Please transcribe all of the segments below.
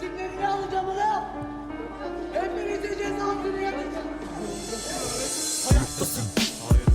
Kimlerini alacağım ulan? Hepinizin cezasını yapacağım. Hayattasın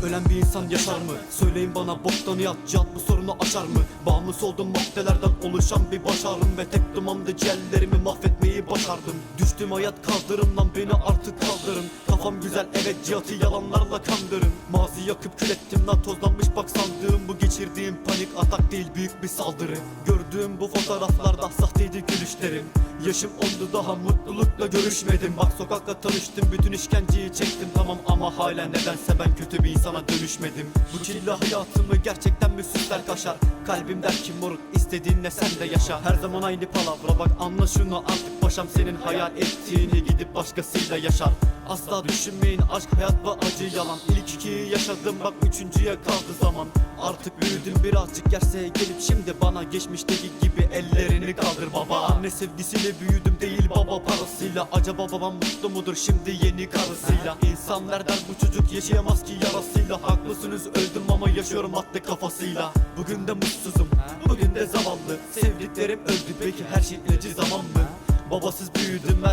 Ölen bir insan yaşar mı? Söyleyin bana boktanı yat Cihat bu sorunu açar mı? Bağımlısı olduğum maddelerden oluşan bir başarım Ve tek dumanda ciğerlerimi mahvetmeyi başardım. Düştüm hayat kaldırımdan beni artık kaldırın. Kafam güzel evet cihatı yalanlarla kandırın. Mazi yakıp kül ettim lan tozlanmış bak sandığım. Bu geçirdiğim panik atak değil büyük bir saldırı. Gördüğüm bu fotoğraflarda sahteydi gülüşlerim. Yaşım ondu daha mutlulukla görüşmedim. Bak sokakta tanıştım bütün işkenceyi çektim. Tamam ama hala nedense ben kötü bir insana dönüşmedim. Bu çilli hayatımı gerçekten mi süsler kaşar. Kalbim der ki moruk istediğinle sen de yaşa. Her zaman aynı palavra bak anla şunu artık Paşam senin hayal ettiğini gidip başkasıyla yaşar. Asla düşünmeyin aşk hayat ve acı yalan. İlk ikiyi yaşadım bak üçüncüye kaldı zaman. Artık büyüdüm birazcık yerse gelip şimdi bana geçmişteki gibi ellerini kaldır baba. Anne sevgisiyle büyüdüm değil baba parasıyla. Acaba babam mutlu mudur şimdi yeni karısıyla? İnsanlar der bu çocuk yaşayamaz ki yarasıyla. Haklısınız öldüm ama yaşıyorum madde kafasıyla. Bugün de mutsuzum bugün de zavallı. Sevdiklerim öldü peki her şey? Babasız büyüdüm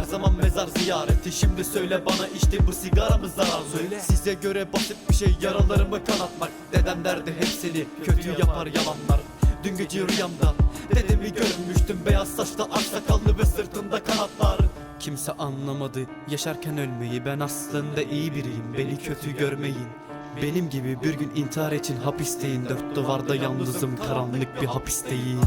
her zaman mezar ziyareti. Şimdi söyle bana işte bu sigara mı? Zararlı Size göre basit bir şey yaralarımı kanatmak. Dedem derdi hepsini kötü yapar yalanlar. Dün gece rüyamda dedemi görmüştüm. Beyaz saçlı aksakallı ve sırtında kanatlar. Kimse anlamadı yaşarken ölmeyi. Ben aslında iyi biriyim beni kötü görmeyin. Benim gibi bir gün intihar için hapisteyim. Dört duvarda yalnızım karanlık bir hapisteyim